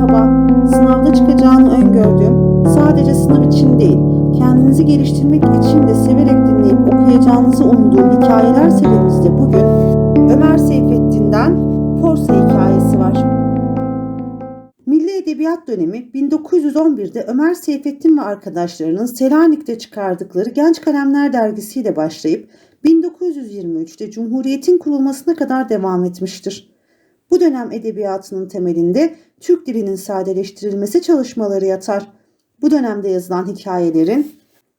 Merhaba, sınavda çıkacağını öngördüğüm, sadece sınav için değil, kendinizi geliştirmek için de severek dinleyip okuyacağınızı umduğum hikayeler serimizde bugün Ömer Seyfettin'den Porsa hikayesi var. Milli Edebiyat dönemi 1911'de Ömer Seyfettin ve arkadaşlarının Selanik'te çıkardıkları Genç Kalemler dergisiyle başlayıp 1923'te Cumhuriyet'in kurulmasına kadar devam etmiştir. Bu dönem edebiyatının temelinde Türk dilinin sadeleştirilmesi çalışmaları yatar. Bu dönemde yazılan hikayelerin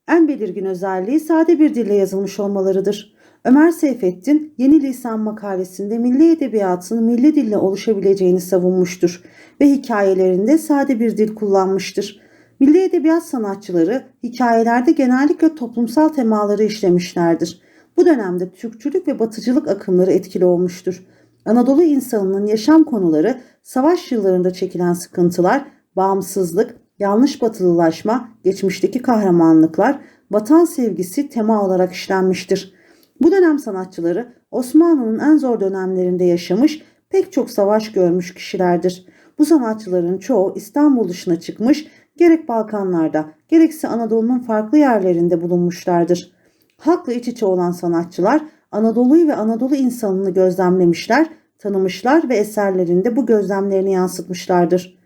en belirgin özelliği sade bir dille yazılmış olmalarıdır. Ömer Seyfettin yeni lisan makalesinde milli edebiyatın milli dille oluşabileceğini savunmuştur ve hikayelerinde sade bir dil kullanmıştır. Milli edebiyat sanatçıları hikayelerde genellikle toplumsal temaları işlemişlerdir. Bu dönemde Türkçülük ve batıcılık akımları etkili olmuştur. Anadolu insanının yaşam konuları, savaş yıllarında çekilen sıkıntılar, bağımsızlık, yanlış batılılaşma, geçmişteki kahramanlıklar, vatan sevgisi tema olarak işlenmiştir. Bu dönem sanatçıları Osmanlı'nın en zor dönemlerinde yaşamış, pek çok savaş görmüş kişilerdir. Bu sanatçıların çoğu İstanbul dışına çıkmış, gerek Balkanlarda, gerekse Anadolu'nun farklı yerlerinde bulunmuşlardır. Halkla iç içe olan sanatçılar Anadolu'yu ve Anadolu insanını gözlemlemişler, tanımışlar ve eserlerinde bu gözlemlerini yansıtmışlardır.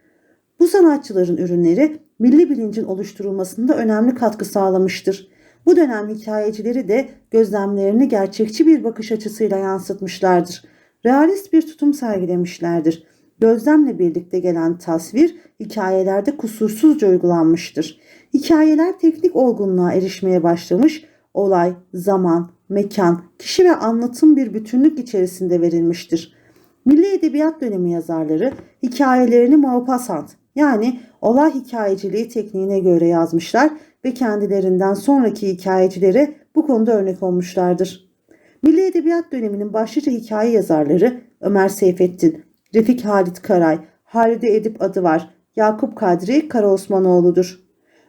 Bu sanatçıların ürünleri milli bilincin oluşturulmasında önemli katkı sağlamıştır. Bu dönem hikayecileri de gözlemlerini gerçekçi bir bakış açısıyla yansıtmışlardır. Realist bir tutum sergilemişlerdir. Gözlemle birlikte gelen tasvir hikayelerde kusursuzca uygulanmıştır. Hikayeler teknik olgunluğa erişmeye başlamış, olay, zaman, mekan, kişi ve anlatım bir bütünlük içerisinde verilmiştir. Milli Edebiyat dönemi yazarları hikayelerini Maupassant yani olay hikayeciliği tekniğine göre yazmışlar ve kendilerinden sonraki hikayecilere bu konuda örnek olmuşlardır. Milli Edebiyat döneminin başlıca hikaye yazarları Ömer Seyfettin, Refik Halit Karay, Halide Edip adı var, Yakup Kadri Karaosmanoğlu'dur.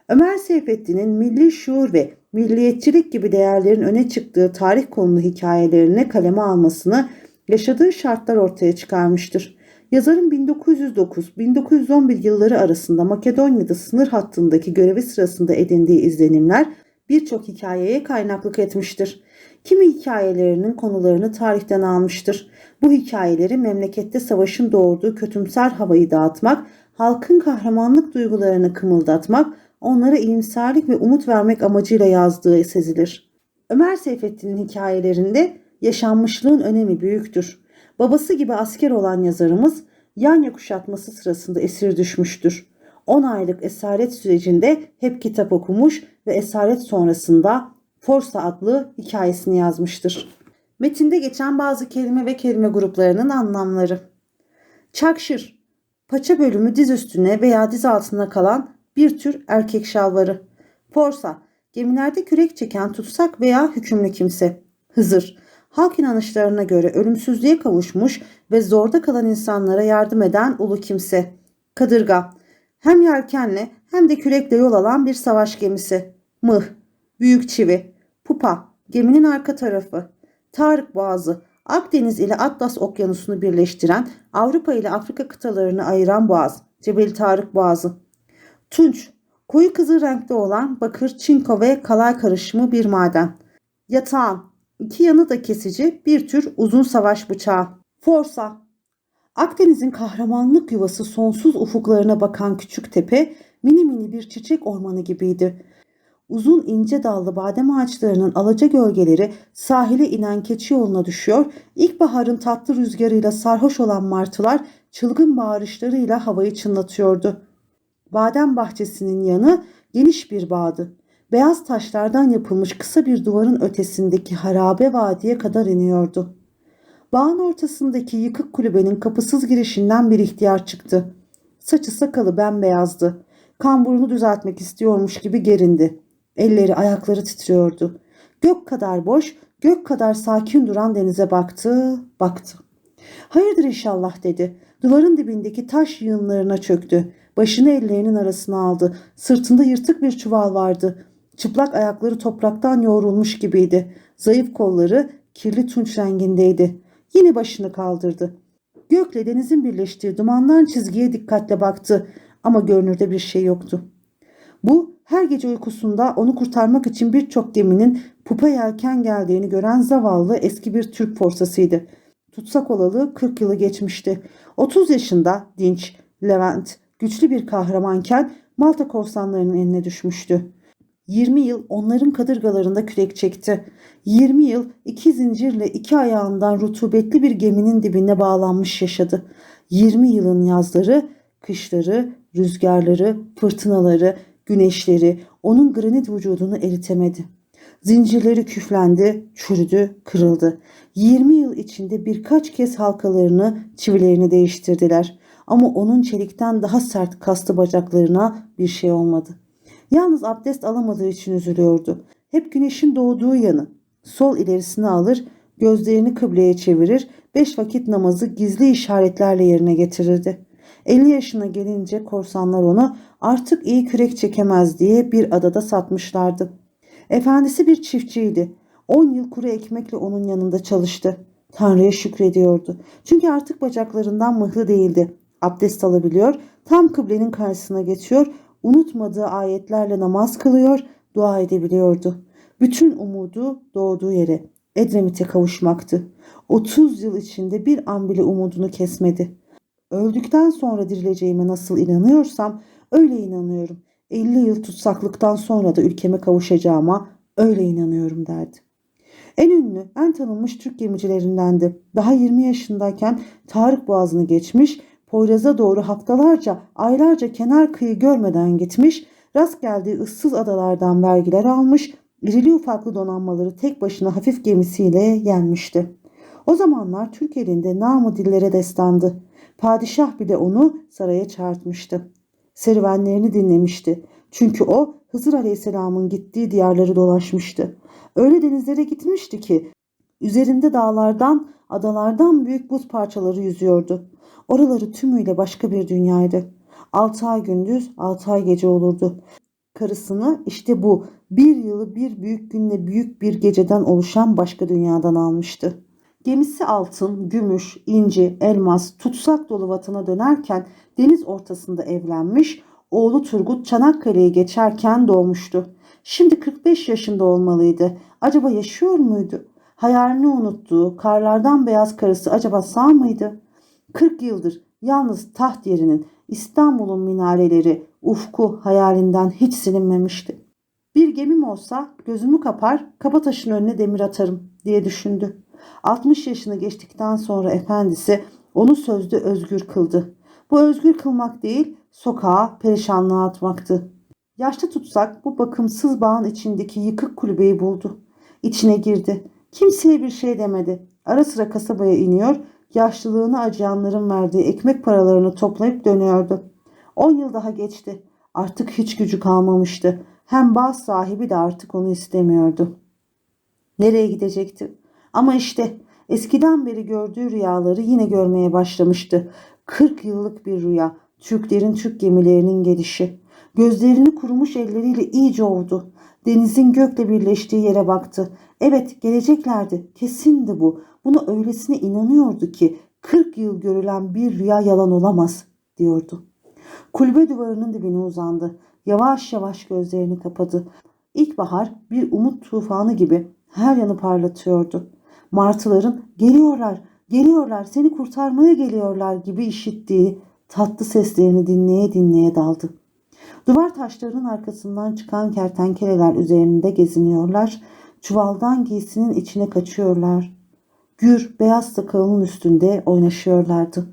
Ömer Seyfettin'in milli şuur ve milliyetçilik gibi değerlerin öne çıktığı tarih konulu hikayelerini kaleme almasını yaşadığı şartlar ortaya çıkarmıştır. Yazarın 1909-1911 yılları arasında Makedonya'da sınır hattındaki görevi sırasında edindiği izlenimler birçok hikayeye kaynaklık etmiştir. Kimi hikayelerinin konularını tarihten almıştır. Bu hikayeleri memlekette savaşın doğurduğu kötümser havayı dağıtmak, halkın kahramanlık duygularını kımıldatmak, onlara iyimserlik ve umut vermek amacıyla yazdığı sezilir. Ömer Seyfettin'in hikayelerinde yaşanmışlığın önemi büyüktür. Babası gibi asker olan yazarımız Yanya kuşatması sırasında esir düşmüştür. 10 aylık esaret sürecinde hep kitap okumuş ve esaret sonrasında Forsa adlı hikayesini yazmıştır. Metinde geçen bazı kelime ve kelime gruplarının anlamları. Çakşır, paça bölümü diz üstüne veya diz altına kalan bir tür erkek şalvarı. Forsa, gemilerde kürek çeken tutsak veya hükümlü kimse. Hızır, halk inanışlarına göre ölümsüzlüğe kavuşmuş ve zorda kalan insanlara yardım eden ulu kimse. Kadırga, hem yelkenle hem de kürekle yol alan bir savaş gemisi. Mıh, büyük çivi. Pupa, geminin arka tarafı. Tarık Boğazı, Akdeniz ile Atlas Okyanusu'nu birleştiren, Avrupa ile Afrika kıtalarını ayıran boğaz. Cebel Tarık Boğazı. Tunç, koyu kızıl renkte olan bakır, çinko ve kalay karışımı bir maden. Yatağan, iki yanı da kesici bir tür uzun savaş bıçağı. Forsa, Akdeniz'in kahramanlık yuvası sonsuz ufuklarına bakan küçük tepe mini mini bir çiçek ormanı gibiydi. Uzun ince dallı badem ağaçlarının alaca gölgeleri sahile inen keçi yoluna düşüyor, ilkbaharın tatlı rüzgarıyla sarhoş olan martılar çılgın bağırışlarıyla havayı çınlatıyordu. Badem bahçesinin yanı geniş bir bağdı. Beyaz taşlardan yapılmış kısa bir duvarın ötesindeki harabe vadiye kadar iniyordu. Bağın ortasındaki yıkık kulübenin kapısız girişinden bir ihtiyar çıktı. Saçı sakalı bembeyazdı. Kamburunu düzeltmek istiyormuş gibi gerindi. Elleri ayakları titriyordu. Gök kadar boş, gök kadar sakin duran denize baktı, baktı. Hayırdır inşallah dedi. Duvarın dibindeki taş yığınlarına çöktü. Başını ellerinin arasına aldı. Sırtında yırtık bir çuval vardı. Çıplak ayakları topraktan yoğrulmuş gibiydi. Zayıf kolları kirli tunç rengindeydi. Yine başını kaldırdı. Gökle denizin birleştiği dumandan çizgiye dikkatle baktı ama görünürde bir şey yoktu. Bu her gece uykusunda onu kurtarmak için birçok geminin pupa yelken geldiğini gören zavallı eski bir Türk forsasıydı. Tutsak olalı 40 yılı geçmişti. 30 yaşında dinç, Levent, güçlü bir kahramanken Malta korsanlarının eline düşmüştü. 20 yıl onların kadırgalarında kürek çekti. 20 yıl iki zincirle iki ayağından rutubetli bir geminin dibine bağlanmış yaşadı. 20 yılın yazları, kışları, rüzgarları, fırtınaları, güneşleri onun granit vücudunu eritemedi. Zincirleri küflendi, çürüdü, kırıldı. 20 yıl içinde birkaç kez halkalarını, çivilerini değiştirdiler. Ama onun çelikten daha sert kastı bacaklarına bir şey olmadı. Yalnız abdest alamadığı için üzülüyordu. Hep güneşin doğduğu yanı. Sol ilerisine alır, gözlerini kıbleye çevirir, beş vakit namazı gizli işaretlerle yerine getirirdi. 50 yaşına gelince korsanlar onu artık iyi kürek çekemez diye bir adada satmışlardı. Efendisi bir çiftçiydi. 10 yıl kuru ekmekle onun yanında çalıştı. Tanrı'ya şükrediyordu. Çünkü artık bacaklarından mıhlı değildi. Abdest alabiliyor, tam kıblenin karşısına geçiyor, unutmadığı ayetlerle namaz kılıyor, dua edebiliyordu. Bütün umudu doğduğu yere, Edremit'e kavuşmaktı. 30 yıl içinde bir an bile umudunu kesmedi. Öldükten sonra dirileceğime nasıl inanıyorsam öyle inanıyorum. 50 yıl tutsaklıktan sonra da ülkeme kavuşacağıma öyle inanıyorum derdi. En ünlü, en tanınmış Türk gemicilerindendi. Daha 20 yaşındayken Tarık Boğazı'nı geçmiş, Poyraz'a doğru haftalarca, aylarca kenar kıyı görmeden gitmiş, rast geldiği ıssız adalardan vergiler almış, irili ufaklı donanmaları tek başına hafif gemisiyle yenmişti. O zamanlar Türk elinde namı dillere destandı. Padişah bir de onu saraya çağırtmıştı. Serüvenlerini dinlemişti. Çünkü o Hızır Aleyhisselam'ın gittiği diyarları dolaşmıştı. Öyle denizlere gitmişti ki üzerinde dağlardan, adalardan büyük buz parçaları yüzüyordu. Oraları tümüyle başka bir dünyaydı. Altı ay gündüz, altı ay gece olurdu. Karısını işte bu bir yılı bir büyük günle büyük bir geceden oluşan başka dünyadan almıştı. Gemisi altın, gümüş, inci, elmas, tutsak dolu vatana dönerken deniz ortasında evlenmiş, oğlu Turgut Çanakkale'ye geçerken doğmuştu. Şimdi 45 yaşında olmalıydı. Acaba yaşıyor muydu? Hayalini unuttuğu, karlardan beyaz karısı acaba sağ mıydı? 40 yıldır yalnız taht yerinin İstanbul'un minareleri, ufku hayalinden hiç silinmemişti. Bir gemim olsa gözümü kapar, kapa taşın önüne demir atarım diye düşündü. 60 yaşını geçtikten sonra efendisi onu sözde özgür kıldı. Bu özgür kılmak değil, sokağa perişanlığa atmaktı. Yaşlı tutsak bu bakımsız bağın içindeki yıkık kulübeyi buldu. İçine girdi. Kimseye bir şey demedi. Ara sıra kasabaya iniyor, yaşlılığını acıyanların verdiği ekmek paralarını toplayıp dönüyordu. 10 yıl daha geçti. Artık hiç gücü kalmamıştı. Hem bağ sahibi de artık onu istemiyordu. Nereye gidecekti? Ama işte eskiden beri gördüğü rüyaları yine görmeye başlamıştı. 40 yıllık bir rüya. Türklerin Türk gemilerinin gelişi. Gözlerini kurumuş elleriyle iyice ovdu. Denizin gökle birleştiği yere baktı. Evet geleceklerdi. Kesindi bu. Buna öylesine inanıyordu ki 40 yıl görülen bir rüya yalan olamaz diyordu. Kulübe duvarının dibine uzandı. Yavaş yavaş gözlerini kapadı. İlkbahar bir umut tufanı gibi her yanı parlatıyordu. Martıların geliyorlar, geliyorlar, seni kurtarmaya geliyorlar gibi işittiği tatlı seslerini dinleye dinleye daldı. Duvar taşlarının arkasından çıkan kertenkeleler üzerinde geziniyorlar, çuvaldan giysinin içine kaçıyorlar. Gür beyaz sakalının üstünde oynaşıyorlardı.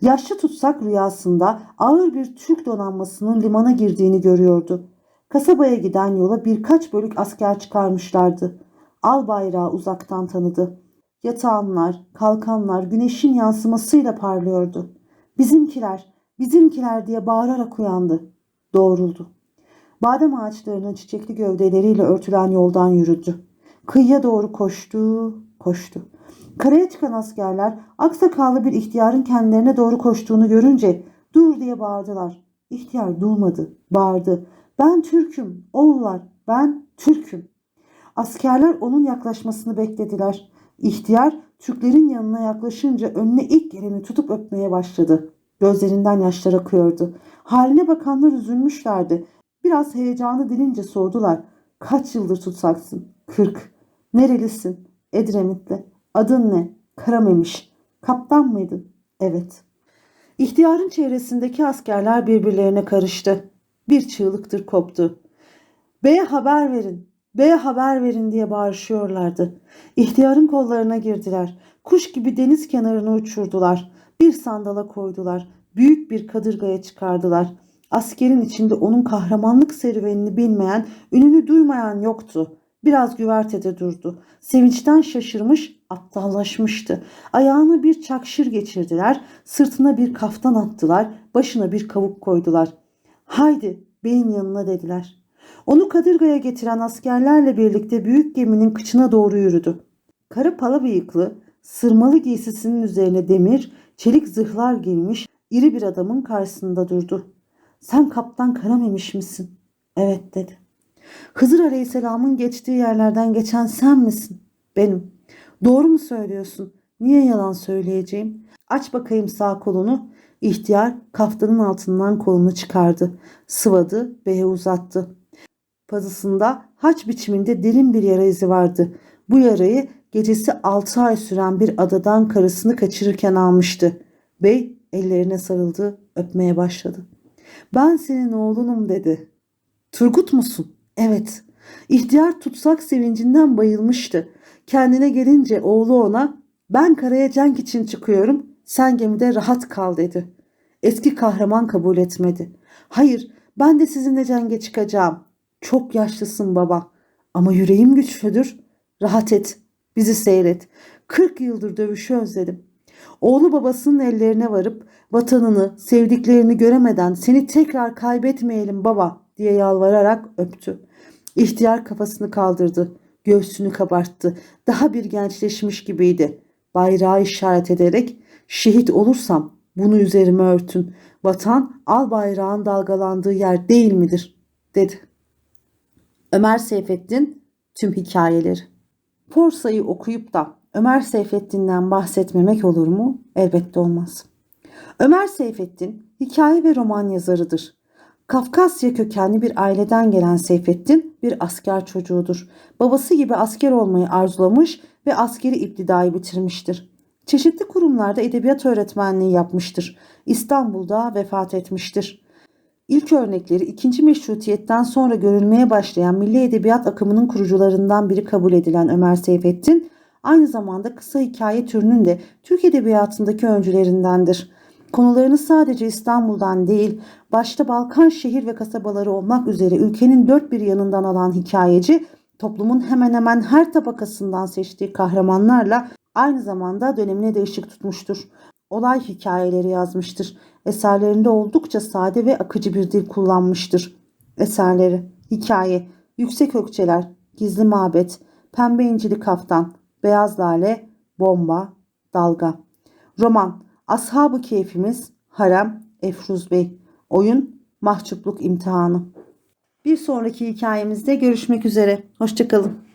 Yaşlı tutsak rüyasında ağır bir Türk donanmasının limana girdiğini görüyordu. Kasabaya giden yola birkaç bölük asker çıkarmışlardı. Al bayrağı uzaktan tanıdı. Yatağanlar, kalkanlar güneşin yansımasıyla parlıyordu. Bizimkiler, bizimkiler diye bağırarak uyandı. Doğruldu. Badem ağaçlarının çiçekli gövdeleriyle örtülen yoldan yürüdü. Kıyıya doğru koştu, koştu. Karaya çıkan askerler aksakallı bir ihtiyarın kendilerine doğru koştuğunu görünce dur diye bağırdılar. İhtiyar durmadı, bağırdı. Ben Türk'üm, oğullar, ben Türk'üm. Askerler onun yaklaşmasını beklediler. İhtiyar Türklerin yanına yaklaşınca önüne ilk geleni tutup öpmeye başladı. Gözlerinden yaşlar akıyordu. Haline bakanlar üzülmüşlerdi. Biraz heyecanı dilince sordular. Kaç yıldır tutsaksın? Kırk. Nerelisin? Edremitli. Adın ne? Karamemiş. Kaptan mıydın? Evet. İhtiyarın çevresindeki askerler birbirlerine karıştı. Bir çığlıktır koptu. Bey'e haber verin, Bey'e haber verin diye bağırışıyorlardı. İhtiyarın kollarına girdiler. Kuş gibi deniz kenarına uçurdular. Bir sandala koydular. Büyük bir kadırgaya çıkardılar. Askerin içinde onun kahramanlık serüvenini bilmeyen, ününü duymayan yoktu. Biraz güvertede durdu. Sevinçten şaşırmış, aptallaşmıştı. Ayağına bir çakşır geçirdiler, sırtına bir kaftan attılar, başına bir kavuk koydular. Haydi beyin yanına dediler. Onu kadırgaya getiren askerlerle birlikte büyük geminin kıçına doğru yürüdü. Karı pala bıyıklı, sırmalı giysisinin üzerine demir, çelik zırhlar giymiş iri bir adamın karşısında durdu. Sen kaptan Karamemiş misin? Evet dedi. Hızır Aleyhisselam'ın geçtiği yerlerden geçen sen misin? Benim. Doğru mu söylüyorsun? Niye yalan söyleyeceğim? Aç bakayım sağ kolunu. İhtiyar kaftanın altından kolunu çıkardı. Sıvadı, beye uzattı. Pazısında haç biçiminde derin bir yara izi vardı. Bu yarayı gecesi 6 ay süren bir adadan karısını kaçırırken almıştı. Bey ellerine sarıldı, öpmeye başladı. Ben senin oğlunum dedi. Turgut musun? Evet. İhtiyar tutsak sevincinden bayılmıştı. Kendine gelince oğlu ona ben karaya cenk için çıkıyorum sen gemide rahat kal dedi. Eski kahraman kabul etmedi. Hayır ben de sizinle cenge çıkacağım. Çok yaşlısın baba ama yüreğim güçlüdür. Rahat et bizi seyret. 40 yıldır dövüşü özledim. Oğlu babasının ellerine varıp vatanını, sevdiklerini göremeden seni tekrar kaybetmeyelim baba diye yalvararak öptü. İhtiyar kafasını kaldırdı. Göğsünü kabarttı. Daha bir gençleşmiş gibiydi. Bayrağı işaret ederek şehit olursam bunu üzerime örtün. Vatan al bayrağın dalgalandığı yer değil midir? dedi. Ömer Seyfettin tüm hikayeleri. Porsa'yı okuyup da Ömer Seyfettin'den bahsetmemek olur mu? Elbette olmaz. Ömer Seyfettin hikaye ve roman yazarıdır. Kafkasya kökenli bir aileden gelen Seyfettin bir asker çocuğudur. Babası gibi asker olmayı arzulamış ve askeri iptidayı bitirmiştir. Çeşitli kurumlarda edebiyat öğretmenliği yapmıştır. İstanbul'da vefat etmiştir. İlk örnekleri ikinci meşrutiyetten sonra görülmeye başlayan milli edebiyat akımının kurucularından biri kabul edilen Ömer Seyfettin, aynı zamanda kısa hikaye türünün de Türk edebiyatındaki öncülerindendir. Konularını sadece İstanbul'dan değil, başta Balkan şehir ve kasabaları olmak üzere ülkenin dört bir yanından alan hikayeci, toplumun hemen hemen her tabakasından seçtiği kahramanlarla aynı zamanda dönemine de ışık tutmuştur. Olay hikayeleri yazmıştır. Eserlerinde oldukça sade ve akıcı bir dil kullanmıştır. Eserleri, hikaye, yüksek ökçeler, gizli mabet, pembe incili kaftan, beyaz lale, bomba, dalga. Roman, Ashab-ı Keyfimiz, Harem, Efruz Bey. Oyun, Mahcupluk imtihanı. Bir sonraki hikayemizde görüşmek üzere. Hoşçakalın.